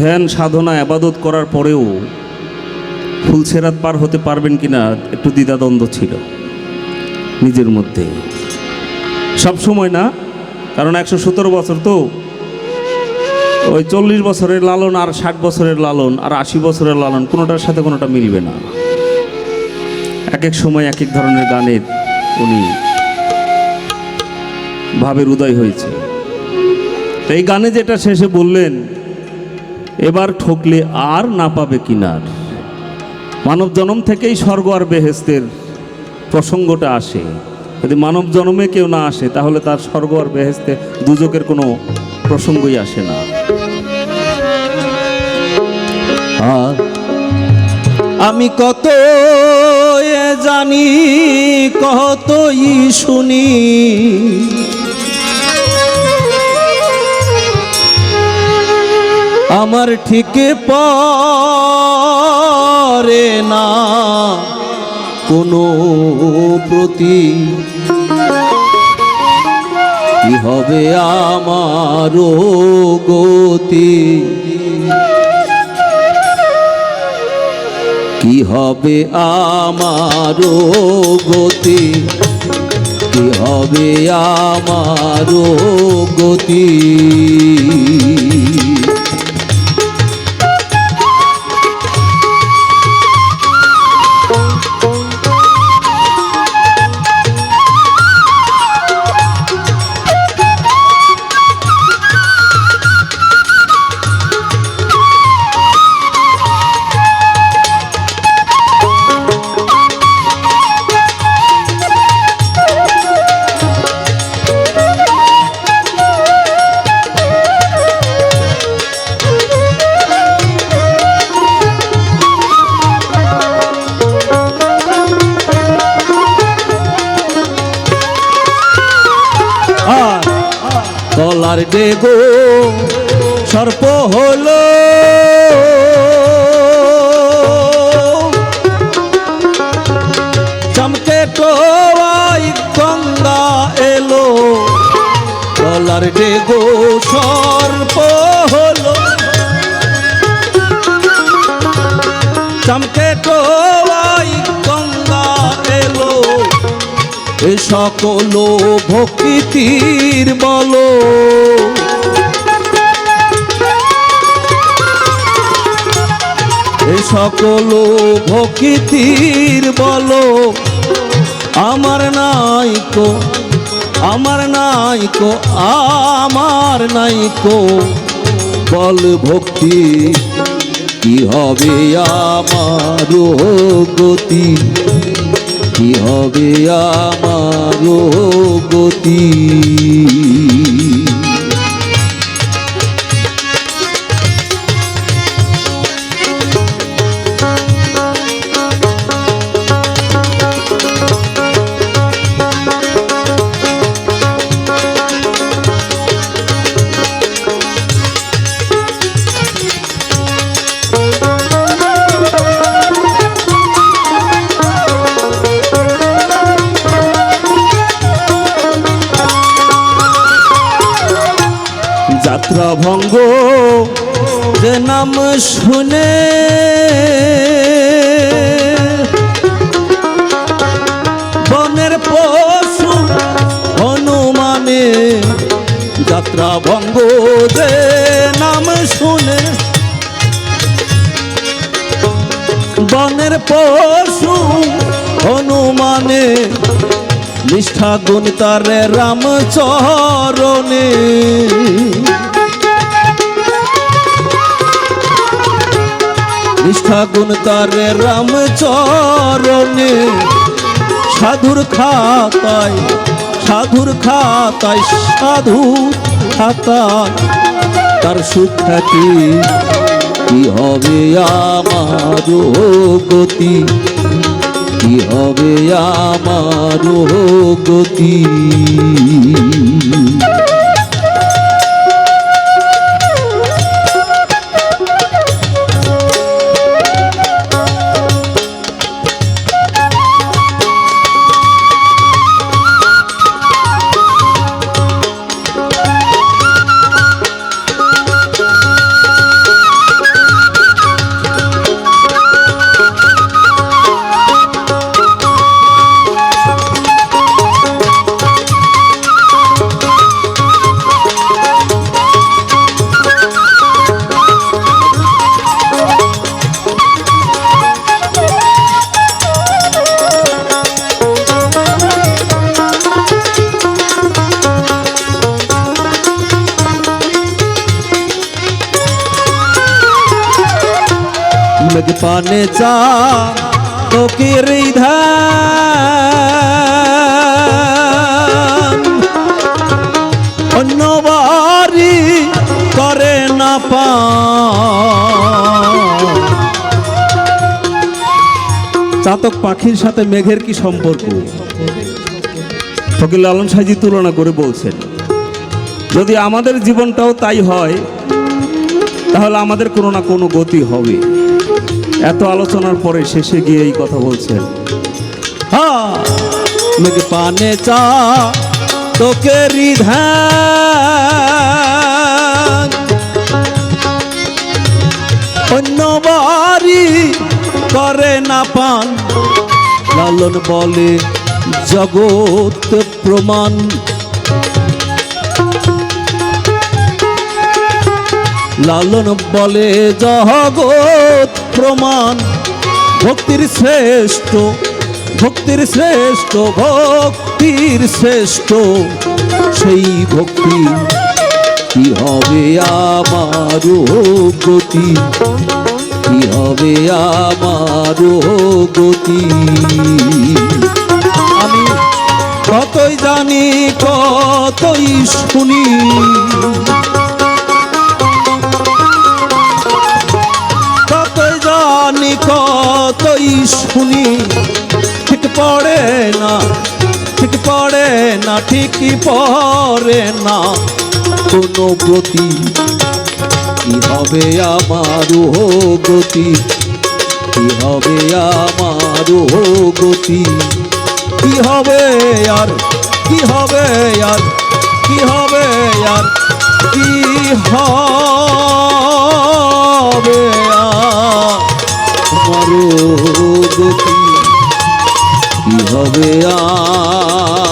ধ্যান, সাধনা, আবাদত করার পরেও ফুলসেরাত পার হতে পারবেন কিনা একটু দ্বিধাদ্বন্দ্ব ছিল নিজের মধ্যে। সব সময় না, কারণ একশো সতেরো বছর তো। ওই চল্লিশ বছরের লালন আর ষাট বছরের লালন আর আশি বছরের লালন, কোনোটার সাথে কোনোটা মিলবে না। এক এক সময় এক এক ধরনের গানের উনি ভাবের উদয় হয়েছে। তো এই গানে যেটা শেষে বললেন এবার ঠকলে আর না পাবে কিনার। মানব জন্ম থেকেই স্বর্গ আর বেহেস্তের প্রসঙ্গটা আসে। যদি মানব জন্মে কেউ না আসে, তাহলে তার স্বর্গ আর বেহেস্তে দুজকের কোনো প্রসঙ্গই আসে না। আমি কত জানি, কতই শুনি। আমার ঠিক পরে না কোনো প্রতি। কি হবে আমার গতি? কি হবে আমার গতি? কি হবে আমার গতি? তলার ডেগো সর্প হলো সকল ভক্তির বলো। সকল ভক্তির বলো। আমার নাইকো আমার নাইকো আমার নাইকো বল ভক্তি, কি হবে আমার গতি? কি হবে আমার গতি? বনের পশু হনুমানে, নিষ্ঠা গুণ তার রামচরণে। নিষ্ঠা গুণ তার রামচরণে। সাধুর খাতায় সাধুর খাতায় সাধু খাতা তার সুখ্যাতি কি হবে আমার গতি? কি হবে আমার গতি? মেঘ পানে চা, তোকে ধান অন্য বাড়ি করে না পা। চাতক পাখির সাথে মেঘের কি সম্পর্ক? ফকির লালন সাজি তুলনা করে বলছেন। যদি আমাদের জীবনটাও তাই হয়, তাহলে আমাদের কোনো না কোনো গতি হবে। এত আলোচনার পরে শেষে গিয়ে এই কথা বলছেন পানে চা, তোকে অন্য করে না পান। লালন বলে জগৎ প্রমাণ। লালন বলে জগৎ প্রমাণ। ভক্তির শ্রেষ্ঠ ভক্তির শ্রেষ্ঠ ভক্তির শ্রেষ্ঠ, সেই ভক্তি কি হবে আমার গতি? কি হবে আমার গতি? আমি কতই জানি, কতই শুনি শুনি, ঠিক পড়ে না, ঠিক পড়ে না ঠিকই পড়ে না। কোনো গতি কি হবে আমার গতি? কি হবে আমার গতি? কি হবে আর, কি হবে আর, কি হবে আর, কি হবে? আমার ও গতি হবে আমারও